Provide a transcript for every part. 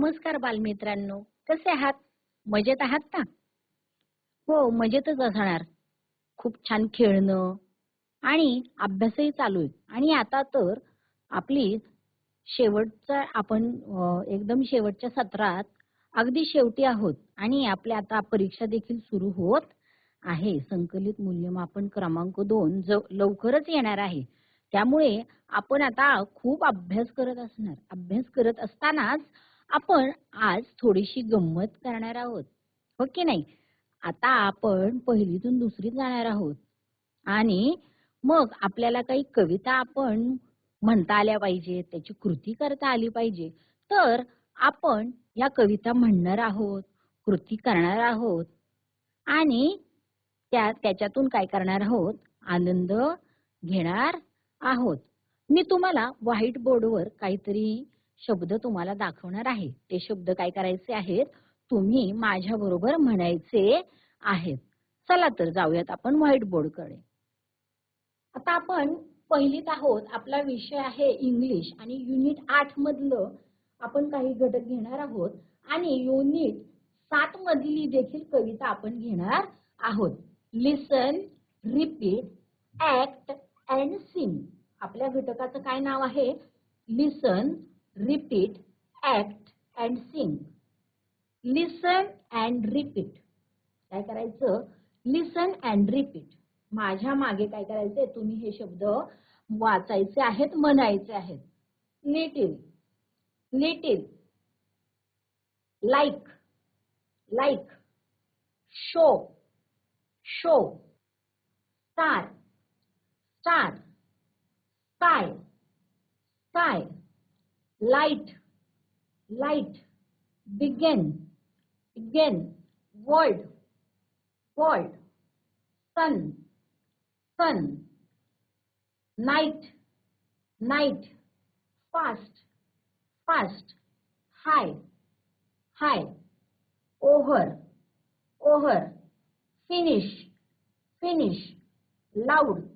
नमस्कार बालमित्रांनो. कसे आहात? मजेत आहात ना हो मजेतच असणार. खूप छान खेळणं आणि अभ्यासही चालू आहे. आणि आता तर आपली शेवटचा आपण एकदम शेवटच्या सत्रात अगदी शेवटी आहोत. आणि आपल्या आता परीक्षा देखील सुरू होत आहे. संकलित मूल्यमापन क्रमांक दोन लवकरच येणार आहे. त्यामुळे आपण आता खूप अभ्यास करत असणार. अभ्यास करत असतानाच आपण आज थोडीशी गंमत करणार आहोत. हो की नाही? आता आपण पहिलीतून दुसरीत जाणार आहोत. आणि मग आपल्याला काही कविता आपण म्हणता आल्या पाहिजे त्याची कृती करता आली पाहिजे. तर आपण या कविता म्हणणार आहोत कृती करणार आहोत. आणि त्या त्याच्यातून काय करणार आहोत? आनंद घेणार आहोत. मी तुम्हाला व्हाईट बोर्डवर काहीतरी शब्द तुम्हाला दाखवणार आहे. ते शब्द काय करायचे आहेत? तुम्ही माझ्या बरोबर म्हणायचे आहेत. चला तर जाऊयात आपण व्हाईट बोर्डकडे आता आपण पहिलीत आहोत. आपला विषय आहे इंग्लिश आणि युनिट आठ मधलं आपण काही घटक घेणार आहोत. आणि युनिट सात मधली देखील कविता आपण घेणार आहोत. Listen repeat act and sing आपल्या घटकाचं काय नाव आहे? Listen repeat act and sing listen and repeat काय करायचं? लिसन अँड रिपीट माझ्या मागे काय करायचंय? तुम्ही हे शब्द वाचायचे आहेत म्हणायचे आहेत. Little little like like show show star star sky sky light. Light. Begin. Begin. World. World. Sun. Sun. Night. Night. Fast. Fast. High. High. Over. Over. Finish. Finish. Loud.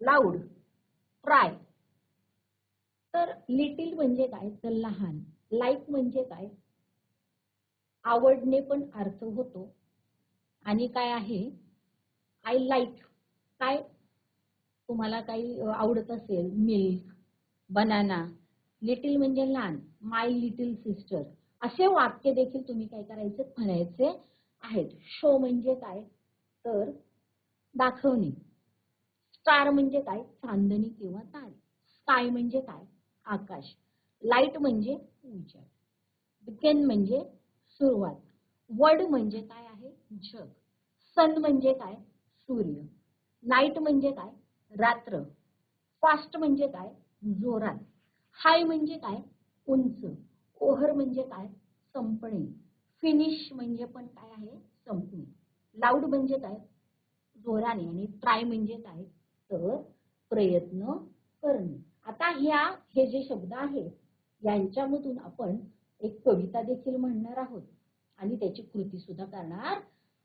Loud. Try. तर little म्हणजे काय? तर लहान. Like म्हणजे काय? आवडणे पण अर्थ होतो. आणि काय आहे? आय लाईक काय? तुम्हाला काही आवडत असेल मिल्क बनाना लिटिल म्हणजे लहान. माय लिटिल सिस्टर असे वाक्य देखील तुम्ही काय करायचे? म्हणायचे आहेत. शो म्हणजे काय? तर दाखवणे. स्टार म्हणजे काय? चांदणी किंवा तारे. स्काय म्हणजे काय? आकाश. लाइट म्हणजे विचार बिगेन म्हणजे सुरुवात. वर्ड म्हणजे काय आहे? जग. सन म्हणजे काय? सूर्य. नाईट म्हणजे काय? रात्र. फास्ट म्हणजे काय? जोरात. हाय म्हणजे काय? उंच. ओव्हर म्हणजे काय? संपणे. फिनिश म्हणजे पण काय आहे? संपणे. लाऊड म्हणजे काय? जोराने. आणि ट्राय म्हणजे काय? तर प्रयत्न करणे. आता ह्या हे जे शब्द आहेत यांच्यामधून आपण एक कविता देखील म्हणणार आहोत. आणि त्याची कृती सुद्धा करणार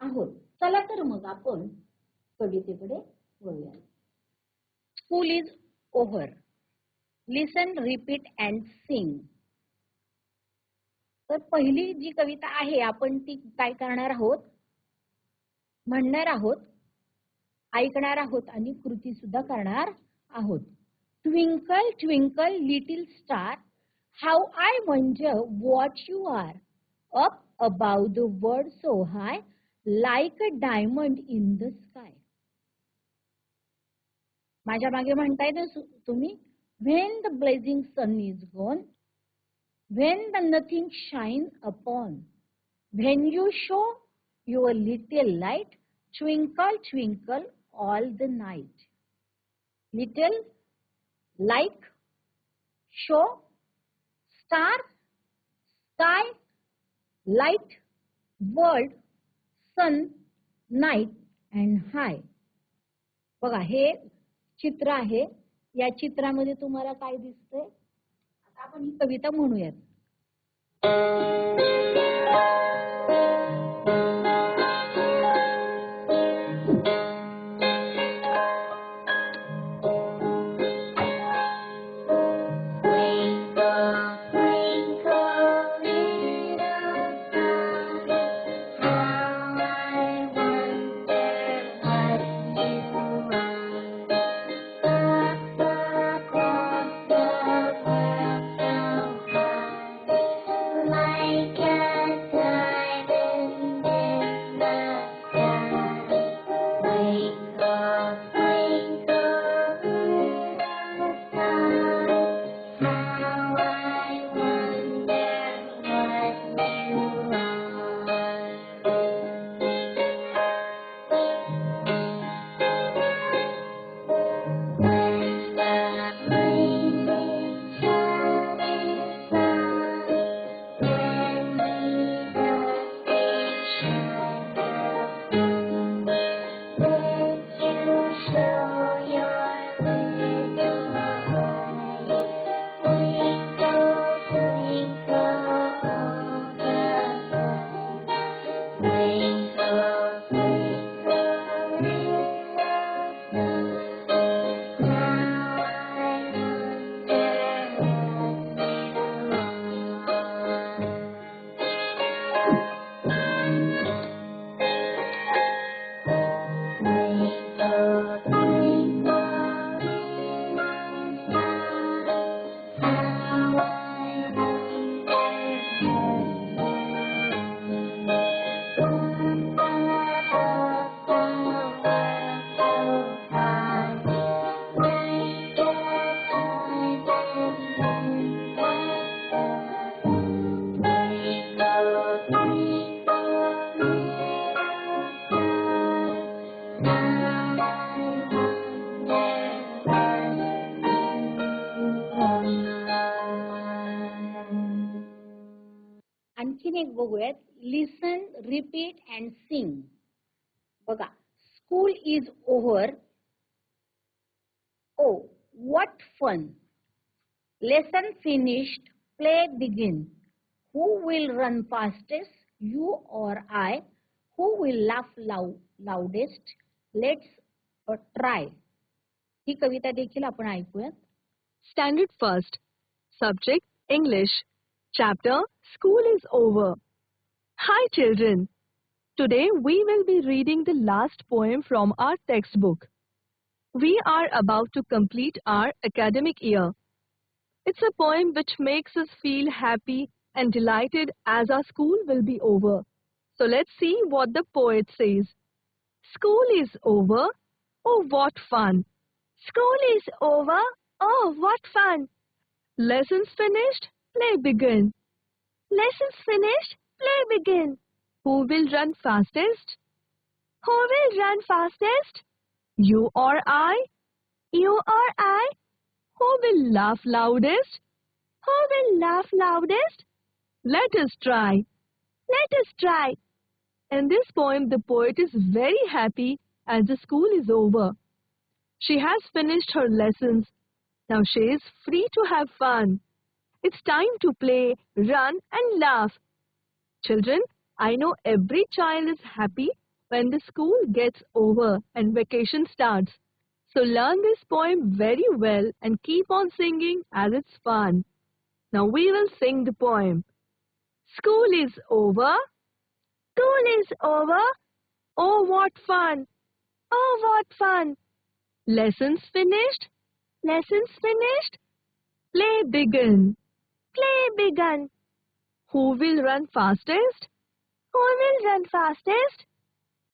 आहोत. चला तर मग आपण कवितेकडे वळूया school is over listen repeat and sing तर पहिली जी कविता आहे आपण ती काय करणार आहोत? म्हणणार आहोत ऐकणार आहोत आणि कृती सुद्धा करणार आहोत. Twinkle twinkle little star how I wonder what you are up about the world so high like a diamond in the sky माझ्या मागे म्हणताय ना सु- तुम्ही when the blazing sun is gone when the nothing shine upon, when you show your little light, twinkle, twinkle all the night. Little, like, show, star, sky, light, world, sun, night and high. बघा हे चित्र आहे या चित्रामध्ये तुम्हाला काय दिसतंय आता आपण ही कविता म्हणूयात रिपीट अँड सिंग बघा school is over oh what fun lesson finished play begin who will run fastest you or I who will laugh loudest let's try ही कविता देखील आपण ऐकूयात Standard First. Subject English. Chapter School is over. Hi children. Today we will be reading the last poem from our textbook. We are about to complete our academic year. It's a poem which makes us feel happy and delighted as our school will be over. So let's see what the poet says. School is over. Oh, what fun! School is over. Oh, what fun! Lessons finished, play begin. Lessons finished, play begin. Who will run fastest? Who will run fastest? You or I? You or I? Who will laugh loudest? Who will laugh loudest? Let us try. Let us try. In this poem, the poet is very happy as the school is over. She has finished her lessons. Now she is free to have fun. It's time to play, run and laugh. Children, I know every child is happy when the school gets over and vacation starts. So learn this poem very well and keep on singing as it's fun. Now we will sing the poem. School is over. School is over. Oh, what fun! Oh, what fun! Lessons finished? Lessons finished? Play begin. Play begun. Who will run fastest? Who will run fastest?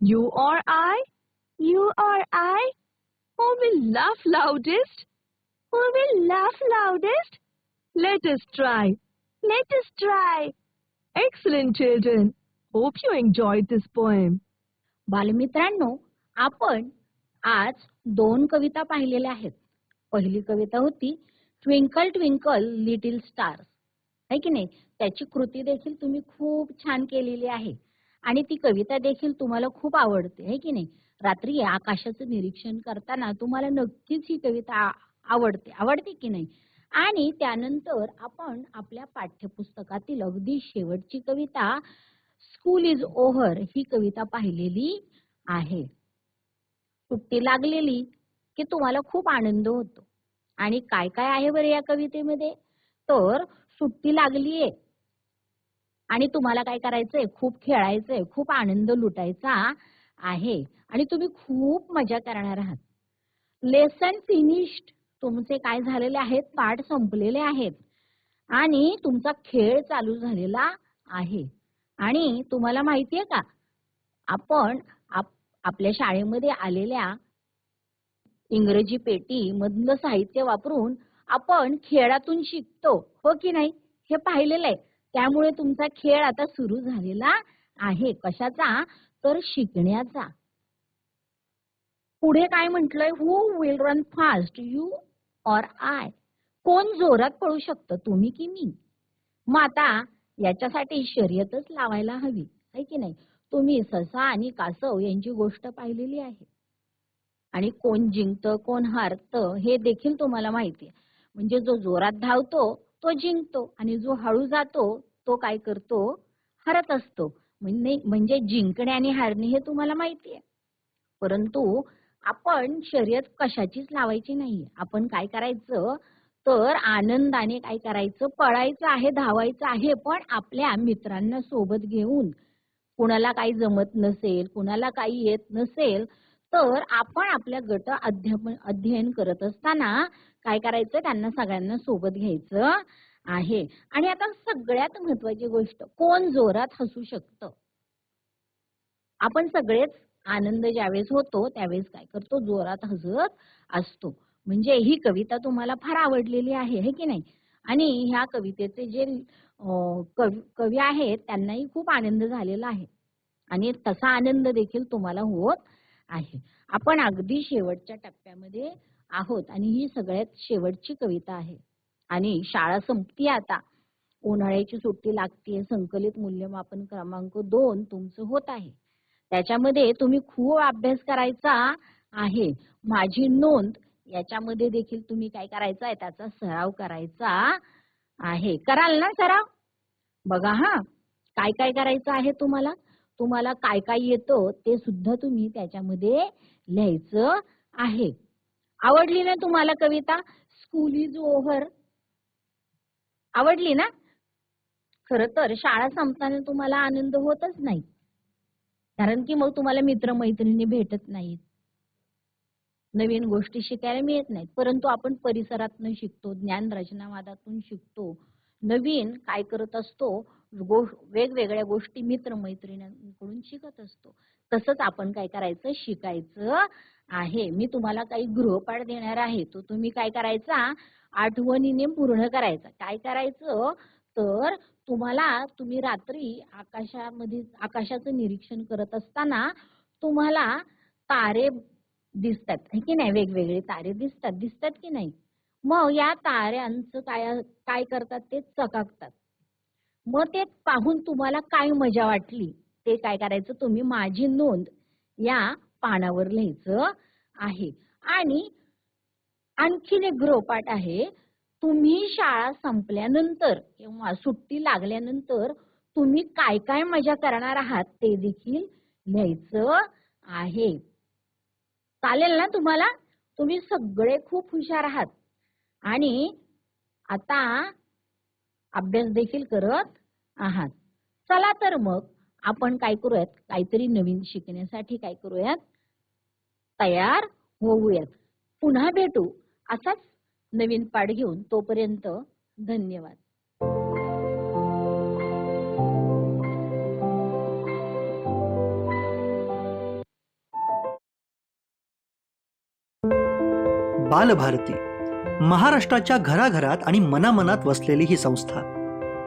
You or I? You or I? Who will laugh loudest? Who will laugh loudest? Let us try. Let us try. Excellent children. Hope you enjoyed this poem. बालमित्रांनो आपण आज दोन कविता पाहिलेल्या आहेत पहिली कविता होती twinkle twinkle little star आहे की नाही? त्याची कृती देखील तुम्ही खूप छान केलेली आहे. आणि ती कविता देखील तुम्हाला खूप आवडते आहे की नाही? रात्री आकाशाचं निरीक्षण करताना तुम्हाला नक्कीच ही कविता आवडते. आवडते की नाही? आणि त्यानंतर आपण आपल्या पाठ्यपुस्तकातील अगदी शेवटची कविता स्कूल इज ओव्हर ही कविता पाहिलेली आहे. सुट्टी लागलेली की तुम्हाला खूप आनंद होतो. आणि काय काय आहे बरं या कवितेमध्ये? तर सुट्टी लागलीये. आणि तुम्हाला काय करायचंय? खूप खेळायचंय खूप आनंद लुटायचा आहे. आणि तुम्ही खूप मजा करणार आहात. लेसन फिनिश्ड तुमचे काय झालेले आहेत? पाठ संपलेले आहेत. आणि तुमचा खेळ चालू झालेला आहे. आणि तुम्हाला माहितीये का? आपण आप- आपल्या शाळेमध्ये आलेल्या इंग्रजी पेटी मधलं साहित्य वापरून आपण खेळातून शिकतो हो की नाही? हे पाहिलेलं आहे. त्यामुळे तुमचा खेळ आता सुरू झालेला आहे. कशाचा? तर शिकण्याचा. पुढे काय म्हटलंय? Who will run fast you or I कोण जोरात पळू शकतं? तुम्ही की मी? मग आता याच्यासाठी शर्यतच लावायला हवी. आहे की नाही? तुम्ही ससा आणि कासव यांची गोष्ट पाहिलेली आहे. आणि कोण जिंकतं कोण हारतं हे देखील तुम्हाला माहिती आहे. म्हणजे जो जोरात धावतो तो जिंकतो आणि जो हळू जातो तो काय करतो? हरत असतो. म्हणजे म्हणजे जिंकणे आणि हारणे हे तुम्हाला माहिती आहे. परंतु आपण शर्यत कशाचीच लावायची नाही आपण काय करायचं? तर आनंदाने काय करायचं? पळायचं आहे धावायचं आहे पण आपल्या मित्रांना सोबत घेऊन कुणाला काही जमत नसेल कुणाला काही येत नसेल तर आपण आपल्या गट अध्यापन अध्ययन करत असताना काय करायचं? त्यांना सगळ्यांना सोबत घ्यायचं आहे. आणि आता सगळ्यात महत्वाची गोष्ट कोण जोरात हसू शकतं? आपण सगळेच आनंद ज्यावेळेस होतो त्यावेळेस काय करतो? जोरात हसत असतो. म्हणजे ही कविता तुम्हाला फार आवडलेली आहे हे की नाही? आणि ह्या कवितेचे जे कवी कवी आहेत त्यांनाही खूप आनंद झालेला आहे. आणि तसा आनंद देखील तुम्हाला होत आहे. आपण अगदी शेवटच्या टप्प्यामध्ये आहोत. आणि ही सगळ्यात शेवटची कविता आहे. आणि शाळा संपती आता. उन्हाळ्याची सुट्टी लागते संकलित मूल्यमापन क्रमांक दोन तुमचं होत आहे. त्याच्यामध्ये तुम्ही खूप अभ्यास करायचा आहे. माझी नोंद याच्यामध्ये देखील तुम्ही काय करायचं आहे? त्याचा सराव करायचा आहे. कराल ना सराव? बघा हा. काय काय करायचं आहे तुम्हाला? तुम्हाला काय काय येतं ते सुद्धा तुम्ही त्याच्यामध्ये लिहायचं आहे. आवडली ना तुम्हाला कविता? स्कूल इज ओव्हर आवडली ना? खर तर शाळा संपताना तुम्हाला आनंद होतच नाही. कारण की मग तुम्हाला मित्रमैत्रिणी भेटत नाहीत. नवीन गोष्टी शिकायला मिळत नाहीत. परंतु आपण परिसरातून शिकतो ज्ञान रचनावादातून शिकतो. नवीन काय करत असतो वेगवेगळ्या गोष्टी मित्रमैत्रिणींकडून शिकत असतो. तसंच आपण काय करायचं? शिकायचं. आहे. मी तुम्हाला काही गृहपाठ देणार आहे. तो तुम्ही काय करायचा? आठवणीने पूर्ण करायचा. काय करायचं? तर तुम्हाला तुम्ही रात्री आकाशामध्ये आकाशाचं निरीक्षण करत असताना तुम्हाला तारे दिसतात. की नाही? वेगवेगळे तारे दिसतात. दिसतात की नाही? मग या ताऱ्यांचं काय काय करतात? ते चकाकतात. मग ते पाहून तुम्हाला काय मजा वाटली? ते काय करायचं? तुम्ही माझी नोंद या पानावर लिहायचं आहे. आणि आणखीन एक गृहपाठ आहे. तुम्ही शाळा संपल्यानंतर किंवा सुट्टी लागल्यानंतर तुम्ही काय काय मजा करणार आहात ते देखील लिहायचं आहे. चालेल ना तुम्हाला? तुम्ही सगळे खूप हुशार आहात. आणि आता अभ्यास देखील करत आहात. चला तर मग आपण काय करूयात? काहीतरी नवीन शिकण्यासाठी काय करूयात? तयार होऊयात पुन्हा भेटू. असाच नवीन पाठ घेऊन तोपर्यंत धन्यवाद. बालभारती महाराष्ट्राच्या घराघरात आणि मनामनात वसलेली ही संस्था.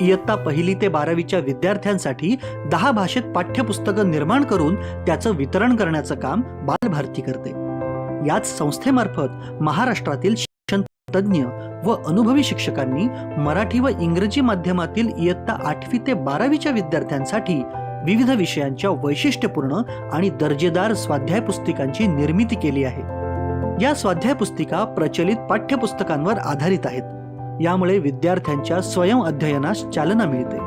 इयत्ता पहिली ते बारावीच्या विद्यार्थ्यांसाठी दहा भाषेत पाठ्यपुस्तकं निर्माण करून त्याचं वितरण करण्याचं काम बालभारती करते. याच संस्थेमार्फत महाराष्ट्रातील शिक्षण तज्ज्ञ व अनुभवी शिक्षकांनी मराठी व इंग्रजी माध्यमातील इयत्ता आठवी ते बारावीच्या विद्यार्थ्यांसाठी विविध विषयांच्या वैशिष्ट्यपूर्ण आणि दर्जेदार स्वाध्याय पुस्तिकांची निर्मिती केली आहे. या स्वाध्याय पुस्तिका प्रचलित पाठ्यपुस्तकांवर आधारित आहेत. यामुळे विद्यार्थ्यांच्या स्वयं अध्ययनास चालना मिळते.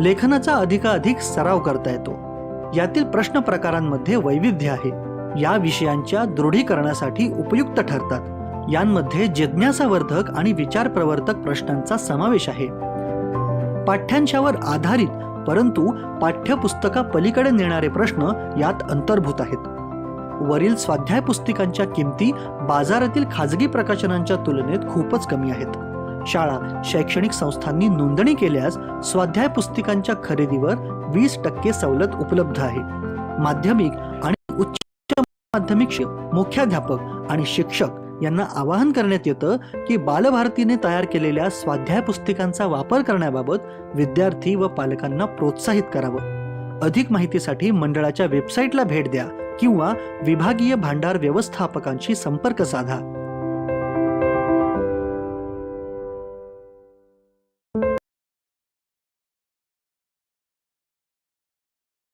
लेखनाचा अधिकाधिक सराव करता येतो. यातील प्रश्न प्रकारांमध्ये वैविध्य आहे. या विषयांच्या दृढीकरणासाठी उपयुक्त ठरतात. यांमध्ये जिज्ञासावर्धक आणि विचार प्रवर्तक प्रश्नांचा समावेश आहे. पाठ्यांशावर आधारित परंतु पाठ्यपुस्तका पलीकडे नेणारे प्रश्न यात अंतर्भूत आहेत. वरील स्वाध्याय पुस्तिकांच्या किमती बाजारातील खाजगी प्रकाशनांच्या तुलनेत खूपच कमी आहेत. शाळा शैक्षणिक संस्थांनी नोंदणी केल्यास स्वाध्याय पुस्तिकांच्या खरेदीवर वीस टक्के सवलत उपलब्ध आहे. माध्यमिक आणि उच्च माध्यमिक मुख्याध्यापक आणि शिक्षक यांना आवाहन करण्यात येतं की बालभारतीने तयार केलेल्या स्वाध्याय पुस्तिकांचा वापर करण्याबाबत विद्यार्थी व पालकांना प्रोत्साहित करावं. अधिक माहितीसाठी मंडळाच्या वेबसाईटला भेट द्या किंवा विभागीय भांडार व्यवस्थापकांशी संपर्क साधा.